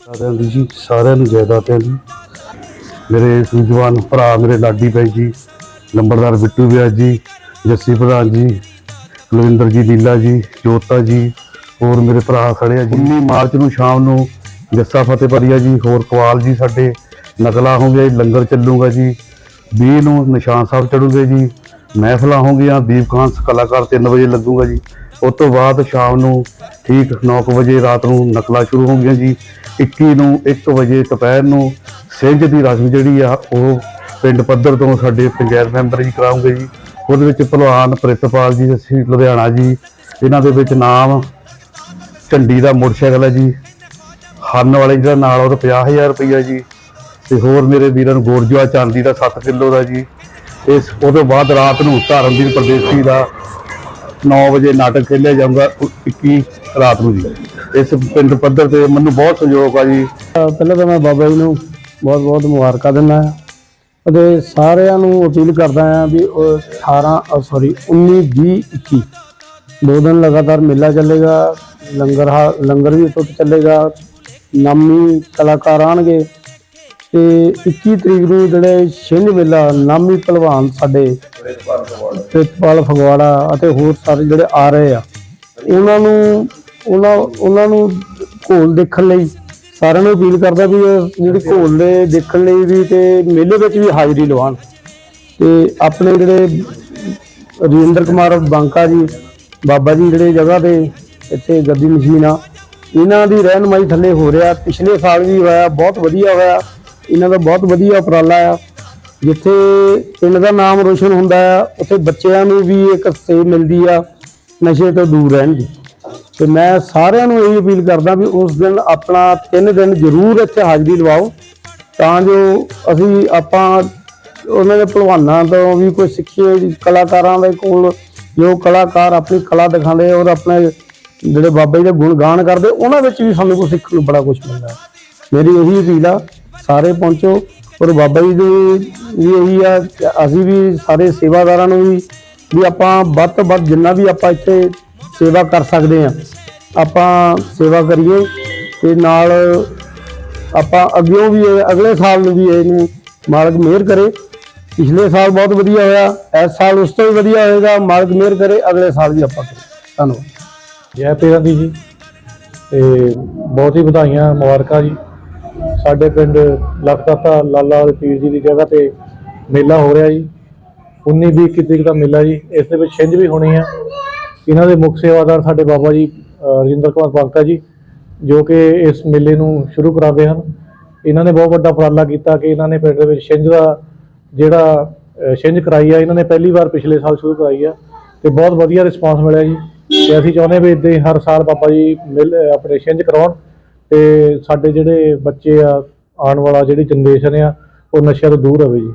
ਸਾਰਿਆਂ ਦੀ ਜੀ, ਸਾਰਿਆਂ ਨੂੰ ਜਾਇਦਾਦ ਹੈ ਜੀ। ਮੇਰੇ ਸੂਝਵਾਨ ਭਰਾ ਮੇਰੇ ਲਾਡੀ ਭਾਈ ਜੀ, ਲੰਬੜਦਾਰ ਬਿੱਟੂ ਵਿਆਜ ਜੀ, ਜੱਸੀ ਪ੍ਰਧਾਨ ਜੀ, ਕੁਲਵਿੰਦਰ ਜੀ ਲੀਲਾ ਜੀ, ਜੋਤਾ ਜੀ, ਹੋਰ ਮੇਰੇ ਭਰਾ ਖੜੇ ਆ ਜੀ। 19 ਮਾਰਚ ਨੂੰ ਸ਼ਾਮ ਨੂੰ ਜੱਸਾ ਫਤਿਹਪੁਰੀਆ ਜੀ, ਹੋਰ ਕਵਾਲ ਜੀ ਸਾਡੇ ਨਕਲਾ ਹੋਣਗੇ ਲੰਗਰ ਚੱਲੂਗਾ ਜੀ। 20 ਨੂੰ ਨਿਸ਼ਾਨ ਸਾਹਿਬ ਚੜੂਗੇ ਜੀ, ਮਹਿਫਲਾਂ ਹੋਣਗੀਆਂ ਦੀਪਕਾਂਤ ਕਲਾਕਾਰ 3 ਵਜੇ ਲੱਗੂਗਾ ਜੀ। ਉਸ ਤੋਂ ਬਾਅਦ ਸ਼ਾਮ ਨੂੰ ਠੀਕ 9 ਵਜੇ ਰਾਤ ਨੂੰ ਨਕਲਾ ਸ਼ੁਰੂ ਹੋਣਗੀਆਂ ਜੀ। 21 ਨੂੰ 1 ਵਜੇ ਦੁਪਹਿਰ ਨੂੰ ਸਿੰਝ ਦੀ ਰਸਮ ਜਿਹੜੀ ਆ, ਉਹ ਪਿੰਡ ਪੱਧਰ ਤੋਂ ਸਾਡੇ ਪੰਚਾਇਤ ਮੈਂਬਰ ਜੀ ਕਰਾਉਂਗੇ ਜੀ। ਉਹਦੇ ਵਿੱਚ ਭਲਵਾਨ ਪ੍ਰਿਤਪਾਲ ਜੀ ਅਸੀਂ ਲੁਧਿਆਣਾ ਜੀ। ਇਹਨਾਂ ਦੇ ਵਿੱਚ ਨਾਮ ਝੰਡੀ ਦਾ ਮੋਟਰਸਾਈਕਲ ਹੈ ਜੀ। ਹਰਨ ਵਾਲੇ ਜਿਹੜਾ ਨਾਲ ਉਹਦਾ 50000 ਰੁਪਈਆ ਜੀ। ਤੇ ਹੋਰ ਮੇਰੇ ਵੀਰਾਂ ਨੂੰ ਗੋਰਜਵਾ ਚਾਂਦੀ ਦਾ 7 ਕਿਲੋ ਦਾ ਜੀ। ਇਸ ਉਹਦੇ ਬਾਅਦ ਰਾਤ ਨੂੰ ਧਰਮਵੀਰ ਪ੍ਰਦੇਸ਼ੀ ਦਾ 9 ਵਜੇ ਨਾਟਕ ਖੇਲਿਆ ਜਾਊਗਾ 21 ਰਾਤ ਨੂੰ ਜੀ। ਇਸ ਪਿੰਡ ਪੱਧਰ ਤੇ ਮੈਨੂੰ ਬਹੁਤ ਸਹਿਯੋਗ ਆ ਜੀ। ਪਹਿਲਾਂ ਤਾਂ ਮੈਂ ਬਾਬਾ ਜੀ ਨੂੰ ਬਹੁਤ ਬਹੁਤ ਮੁਬਾਰਕਾਂ ਦਿੰਦਾ ਹਾਂ ਅਤੇ ਸਾਰਿਆਂ ਨੂੰ ਅਪੀਲ ਕਰਦਾ ਹਾਂ ਵੀ ਉਹ 18 ਸੌਰੀ 19 20 21 ਦੋ ਦਿਨ ਲਗਾਤਾਰ ਮੇਲਾ ਚੱਲੇਗਾ, ਲੰਗਰ ਹਾ- ਲੰਗਰ ਵੀ ਉੱਥੇ ਚੱਲੇਗਾ, ਨਾਮੀ ਕਲਾਕਾਰ ਆਣਗੇ ਤੇ 21 ਤਰੀਕ ਨੂੰ ਜਿਹੜੇ ਛਿੰਝ ਮੇਲਾ, ਨਾਮੀ ਪਹਿਲਵਾਨ ਸਾਡੇ ਪ੍ਰਿਤਪਾਲ ਫਗਵਾੜਾ ਅਤੇ ਹੋਰ ਸਾਰੇ ਜਿਹੜੇ ਆ ਰਹੇ ਆ, ਉਹਨਾਂ ਨੂੰ, ਉਹਨਾਂ ਉਹਨਾਂ ਨੂੰ ਘੋਲ ਦੇਖਣ ਲਈ ਸਾਰਿਆਂ ਨੂੰ ਅਪੀਲ ਕਰਦਾ ਵੀ ਉਹ ਜਿਹੜੀ ਘੋਲ ਦੇ ਦੇਖਣ ਲਈ ਵੀ ਤੇ ਮੇਲੇ ਵਿੱਚ ਵੀ ਹਾਜ਼ਰੀ ਲਵਾਉਣ। ਤੇ ਆਪਣੇ ਜਿਹੜੇ ਰਜਿੰਦਰ ਕੁਮਾਰ ਬਾਂਕਾ ਜੀ, ਬਾਬਾ ਜੀ ਜਿਹੜੇ ਜਗ੍ਹਾ ਤੇ ਇੱਥੇ ਗੱਦੀ ਮਸ਼ੀਨ ਆ, ਇਹਨਾਂ ਦੀ ਰਹਿਨਮਾਈ ਥੱਲੇ ਹੋ ਰਿਹਾ, ਪਿਛਲੇ ਸਾਲ ਵੀ ਹੋਇਆ, ਬਹੁਤ ਵਧੀਆ ਹੋਇਆ। ਇਹਨਾਂ ਦਾ ਬਹੁਤ ਵਧੀਆ ਉਪਰਾਲਾ ਆ, ਜਿੱਥੇ ਪਿੰਡ ਦਾ ਨਾਮ ਰੋਸ਼ਨ ਹੁੰਦਾ ਆ, ਉੱਥੇ ਬੱਚਿਆਂ ਨੂੰ ਵੀ ਇੱਕ ਸੇਧ ਮਿਲਦੀ ਆ, ਨਸ਼ੇ ਤੋਂ ਦੂਰ ਰਹਿਣ ਦੀ। ਤੇ ਮੈਂ ਸਾਰਿਆਂ ਨੂੰ ਇਹ ਅਪੀਲ ਕਰਦਾ ਵੀ ਉਸ ਦਿਨ ਆਪਣਾ ਤਿੰਨ ਦਿਨ ਜ਼ਰੂਰ ਇੱਥੇ ਹਾਜ਼ਰੀ ਲਵਾਓ, ਤਾਂ ਜੋ ਅਸੀਂ ਆਪਾਂ ਉਹਨਾਂ ਦੇ ਭਲਵਾਨਾਂ ਤੋਂ ਵੀ ਕੋਈ ਸਿੱਖੀਏ ਕਲਾਕਾਰਾਂ ਦੇ ਕੋਲ ਜੋ ਕਲਾਕਾਰ ਆਪਣੀ ਕਲਾ ਦਿਖਾਉਂਦੇ ਔਰ ਆਪਣੇ ਜਿਹੜੇ ਬਾਬਾ ਜੀ ਦੇ ਗੁਣ ਗਾਨ ਕਰਦੇ, ਉਹਨਾਂ ਵਿੱਚ ਵੀ ਸਾਨੂੰ ਕੁਝ ਸਿੱਖਣ ਨੂੰ ਬੜਾ ਕੁਝ ਮਿਲਦਾ। ਮੇਰੀ ਇਹੀ ਅਪੀਲ ਆ ਸਾਰੇ ਪਹੁੰਚੋ। ਔਰ ਬਾਬਾ ਜੀ ਦੀ ਵੀ ਇਹੀ ਆ ਕਿ ਅਸੀਂ ਵੀ ਸਾਰੇ ਸੇਵਾਦਾਰਾਂ ਨੂੰ ਵੀ ਵੀ ਆਪਾਂ ਵੱਧ ਤੋਂ ਵੱਧ ਜਿੰਨਾ ਵੀ ਆਪਾਂ ਇੱਥੇ ਸੇਵਾ ਕਰ ਸਕਦੇ ਆ ਆਪਾਂ ਸੇਵਾ ਕਰੀਏ ਤੇ ਨਾਲ ਆਪਾਂ ਅੱਗੇ ਵੀ ਇਹ- ਅਗਲੇ ਸਾਲ ਨੂੰ ਵੀ ਇਹਨੂੰ ਮਾਲਕ ਮਿਹਰ ਕਰੇ। ਪਿਛਲੇ ਸਾਲ ਬਹੁਤ ਵਧੀਆ ਹੋਇਆ, ਇਸ ਸਾਲ ਉਸ ਤੋਂ ਵੀ ਵਧੀਆ ਹੋਏਗਾ, ਮਾਲਕ ਮਿਹਰ ਕਰੇ, ਅਗਲੇ ਸਾਲ ਵੀ ਆਪਾਂ ਕਰੀਏ। ਧੰਨਵਾਦ। ਜੈ ਪੀਰਾਂ ਦੀ ਜੀ। ਤੇ ਬਹੁਤ ਹੀ ਵਧਾਈਆਂ ਮੁਬਾਰਕਾਂ ਜੀ। ਸਾਡੇ ਪਿੰਡ ਲਖਦਾਤਾ ਲਾਲਾ ਵਾਲੇ ਪੀਰ ਜੀ ਦੀ ਜਗ੍ਹਾ ਤੇ ਮੇਲਾ ਹੋ ਰਿਹਾ ਜੀ। 19 20 ਇੱਕੀ ਤਰੀਕ ਦਾ ਮੇਲਾ ਜੀ। ਇਸ ਦੇ ਵਿੱਚ ਛਿੰਝ ਵੀ ਹੋਣੀ ਆ। ਇਹਨਾਂ ਦੇ ਮੁੱਖ ਸੇਵਾਦਾਰ ਸਾਡੇ ਬਾਬਾ ਜੀ ਰਜਿੰਦਰ ਕੁਮਾਰ ਬਾਂਕਾ ਜੀ, ਜੋ ਕਿ ਇਸ ਮੇਲੇ ਨੂੰ ਸ਼ੁਰੂ ਕਰਾਉਂਦੇ ਹਨ। ਇਹਨਾਂ ਨੇ ਬਹੁਤ ਵੱਡਾ ਉਪਰਾਲਾ ਕੀਤਾ ਕਿ ਇਹਨਾਂ ਨੇ ਪਿੰਡ ਦੇ ਵਿੱਚ ਛਿੰਝ ਦਾ ਜਿਹੜਾ ਛਿੰਝ ਕਰਾਈ ਆ, ਇਹਨਾਂ ਨੇ ਪਹਿਲੀ ਵਾਰ ਪਿਛਲੇ ਸਾਲ ਸ਼ੁਰੂ ਕਰਾਈ ਆ ਤੇ ਬਹੁਤ ਵਧੀਆ ਰਿਸਪਾਂਸ ਮਿਲਿਆ ਜੀ। ਤੇ ਅਸੀਂ ਚਾਹੁੰਦੇ ਵੀ ਇਦਾਂ ਹਰ ਸਾਲ ਬਾਬਾ ਜੀ ਮਿਲ ਆਪਣੇ ਛਿੰਝ ਕਰਾਉਣ ਤੇ ਸਾਡੇ ਜਿਹੜੇ ਬੱਚੇ ਆ, ਆਉਣ ਵਾਲਾ ਜਿਹੜੀ ਜਨਰੇਸ਼ਨ ਆ, ਉਹ ਨਸ਼ਿਆਂ ਤੋਂ ਦੂਰ ਹੋਵੇ ਜੀ।